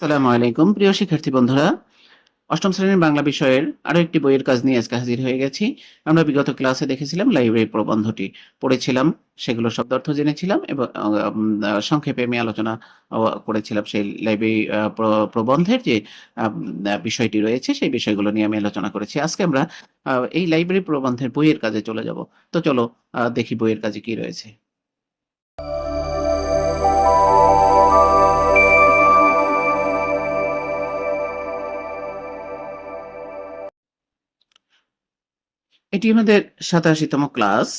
সালামু আলাইকুম, প্রিয় শিক্ষার্থী বন্ধুরা। অষ্টম শ্রেণির বাংলা বিষয়ের আরও একটি বইয়ের কাজ নিয়ে আজকে হাজির হয়ে গেছি। আমরা বিগত ক্লাসে দেখেছিলাম লাইব্রেরি প্রবন্ধটি। পড়েছিলাম, সেগুলো শব্দ অর্থ জেনেছিলাম এবং সংক্ষেপে আমি আলোচনা করেছিলাম সেই লাইব্রেরি প্রবন্ধের যে বিষয়টি রয়েছে, সেই বিষয়গুলো নিয়ে আমি আলোচনা করেছি। আজকে আমরা এই লাইব্রেরি প্রবন্ধের বইয়ের কাজে চলে যাব। তো চলো দেখি বইয়ের কাজে কি রয়েছে। এটি আমাদের সাতাশিতম ক্লাস,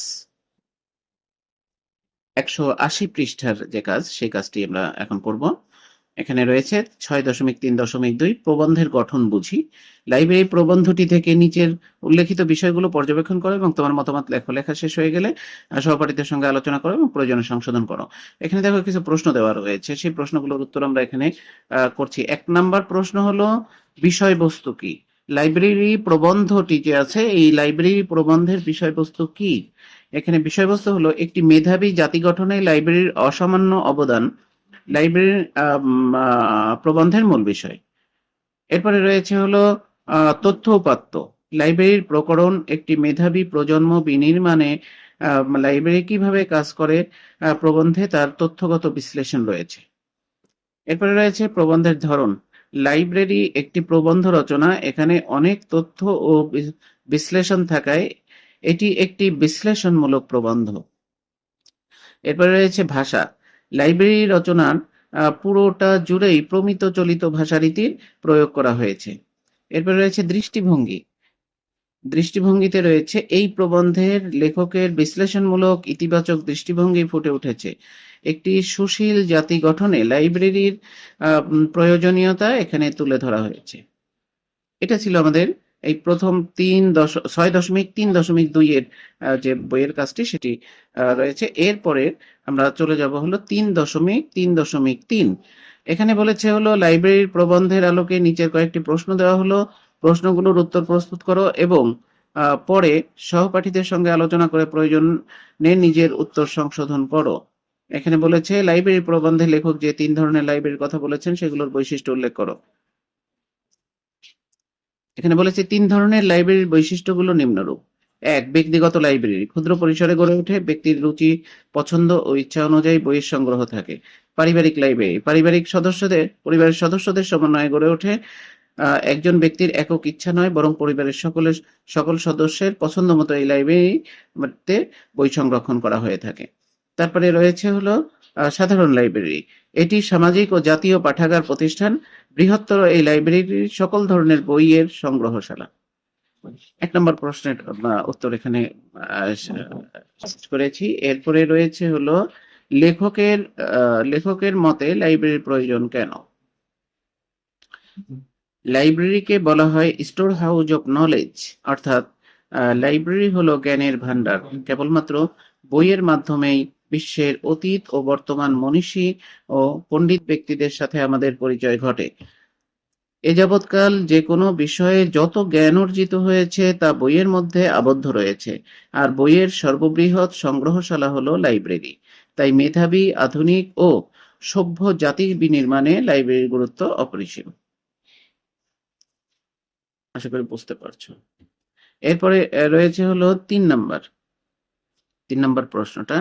একশো আশি পৃষ্ঠার যে কাজ, সেই কাজটি আমরা এখন করব। এখানে রয়েছে ছয় দশমিক তিন দশমিক দুই, প্রবন্ধের গঠন বুঝি। লাইব্রেরি প্রবন্ধটি থেকে নিচের উল্লেখিত বিষয়গুলো পর্যবেক্ষণ করো এবং তোমার মতামত লেখো, লেখা শেষ হয়ে গেলে সহপাঠীদের সঙ্গে আলোচনা করো এবং প্রয়োজনে সংশোধন করো। এখানে দেখো কিছু প্রশ্ন দেওয়া রয়েছে। সেই প্রশ্নগুলোর উত্তর আমরা এখানে করছি। এক নাম্বার প্রশ্ন হলো, বিষয়বস্তু কি? লাইব্রেরি প্রবন্ধটি যে আছে, এই লাইব্রেরি প্রবন্ধের বিষয়বস্তু কি? এখানে বিষয়বস্তু হলো, একটি মেধাবী জাতি গঠনে লাইব্রেরির অসামান্য অবদান লাইব্রেরির প্রবন্ধের মূল বিষয়। এরপরে রয়েছে হলো তথ্য উপাত্ত। লাইব্রেরির প্রকরণ, একটি মেধাবী প্রজন্ম বিনির্মাণে লাইব্রেরি কীভাবে কাজ করে প্রবন্ধে তার তথ্যগত বিশ্লেষণ রয়েছে। এরপরে রয়েছে প্রবন্ধের ধরন। লাইব্রেরি একটি প্রবন্ধ রচনা, এখানে অনেক তথ্য ও বিশ্লেষণ থাকায় এটি একটি বিশ্লেষণমূলক প্রবন্ধ। এরপরে রয়েছে ভাষা। লাইব্রেরি রচনার পুরোটা জুড়েই প্রমিত চলিত ভাষারীতির প্রয়োগ করা হয়েছে। এরপরে রয়েছে দৃষ্টিভঙ্গি। দৃষ্টিভঙ্গিতে রয়েছে। এই প্রবন্ধের লেখকের বিশ্লেষণমূলক ইতিবাচক দৃষ্টিভঙ্গি ফুটে উঠেছে। একটি সুশীল জাতি গঠনে লাইব্রেরির প্রয়োজনীয়তা এখানে তুলে ধরা হয়েছে। এটা ছিল আমাদের এই প্রথম তিন দশ, ছয় দশমিক তিন দশমিক দুই এর যে বইয়ের কাজটি সেটি রয়েছে। এরপরে আমরা চলে যাব হলো তিন দশমিক তিন দশমিক তিন। এখানে বলেছে হলো, লাইব্রেরির প্রবন্ধের আলোকে নিচের কয়েকটি প্রশ্ন দেওয়া হলো। প্রশ্নগুলোর উত্তর প্রস্তুত করো এবং পরে সহপাঠীদের সঙ্গে আলোচনা করে প্রয়োজনে নিজের উত্তর সংশোধন করো। এখানে বলেছে, লাইব্রেরি প্রবন্ধে লেখক যে তিন ধরনের লাইব্রেরির কথা বলেছেন, সেগুলোর বৈশিষ্ট্য উল্লেখ করো। এখানে বলেছে, তিন ধরনের লাইব্রেরির বৈশিষ্ট্যগুলো নিম্নরূপ। এক, ব্যক্তিগত লাইব্রেরি। ক্ষুদ্র পরিসরে গড়ে ওঠে, ব্যক্তির রুচি, পছন্দ ও ইচ্ছা অনুযায়ী বইয়ের সংগ্রহ থাকে। পারিবারিক লাইব্রেরি। পারিবারিক সদস্যদের, পরিবারের সদস্যদের সমন্বয়ে গড়ে ওঠে। একজন ব্যক্তির একক ইচ্ছা নয়, বরং পরিবারের সকলের, সকল সদস্যের পছন্দ মতো এই লাইব্রেরিতে বই সংরক্ষণ করা হয়ে থাকে। তারপরে রয়েছে হলো সাধারণ লাইব্রেরি। এটি সামাজিক ও জাতীয় পাঠাগার প্রতিষ্ঠান, বৃহত্তর এই লাইব্রেরির সকল ধরনের বইয়ের সংগ্রহশালা। এক নম্বর প্রশ্নের উত্তর এখানে করেছি। এরপরে রয়েছে হলো, লেখকের লেখকের মতে লাইব্রেরির প্রয়োজন কেন? লাইব্রেরিকে বলা হয় স্টোর হাউস অফ নলেজ, অর্থাৎ লাইব্রেরি হলো জ্ঞানের ভান্ডার কেবলমাত্র বইয়ের মাধ্যমেই বিশ্বের অতীত ও বর্তমান মনীষী ও পণ্ডিত ব্যক্তিদের সাথে আমাদের পরিচয় ঘটে। এ যাবৎকাল যে কোনো বিষয়ে যত জ্ঞান অর্জিত হয়েছে, তা বইয়ের মধ্যে আবদ্ধ রয়েছে। আর বইয়ের সর্ববৃহৎ সংগ্রহশালা হলো লাইব্রেরি। তাই মেধাবী, আধুনিক ও সভ্য জাতির বিনির্মাণে লাইব্রেরির গুরুত্ব অপরিসীম। আশা করি বুঝতে পারছ। এরপরে রয়েছে হলো তিন নাম্বার। তিন নাম্বার প্রশ্নটা।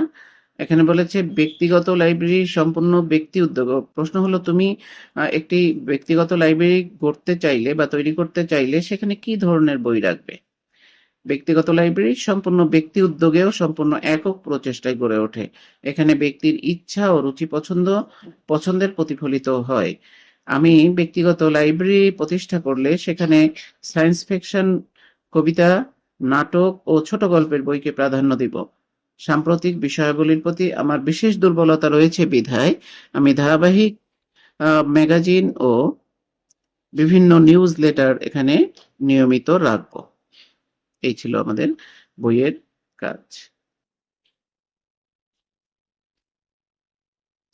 এখানে বলেছে, ব্যক্তিগত লাইব্রেরি সম্পূর্ণ ব্যক্তি উদ্যোগ। প্রশ্ন হলো, তুমি একটি ব্যক্তিগত লাইব্রেরি গড়তে চাইলে বা তৈরি করতে চাইলে সেখানে কি ধরনের বই রাখবে? ব্যক্তিগত লাইব্রেরি সম্পূর্ণ ব্যক্তি উদ্যোগেও সম্পূর্ণ একক প্রচেষ্টায় গড়ে ওঠে। এখানে ব্যক্তির ইচ্ছা ও রুচি পছন্দ, পছন্দের প্রতিফলিত হয়। আমি ব্যক্তিগত লাইব্রেরি প্রতিষ্ঠা করলে সেখানে সায়েন্স ফিকশন, কবিতা, নাটক ও ছোট গল্পের বইকে প্রাধান্য দিব। সাম্প্রতিক বিষয়াবলীর প্রতি আমার বিশেষ দুর্বলতা রয়েছে বিধায়। আমি ধারাবাহিক ম্যাগাজিন ও বিভিন্ন নিউজ লেটার এখানে নিয়মিত রাখব। এই ছিল আমাদের বইয়ের কাজ।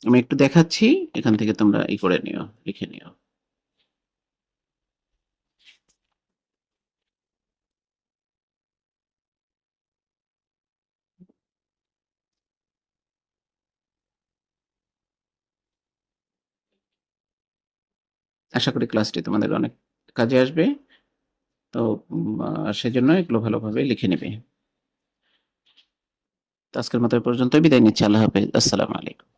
আমি একটু দেখাচ্ছি, এখান থেকে তোমরা ই করে নিও, লিখে নিও। আশা করি ক্লাসটি তোমাদের অনেক কাজে আসবে। তো সেজন্য এগুলো ভালোভাবে লিখে নেবে। আজকের মতো পর্যন্ত বিদায় নিচ্ছি, আল্লাহ হাফেজ, আসসালামু আলাইকুম।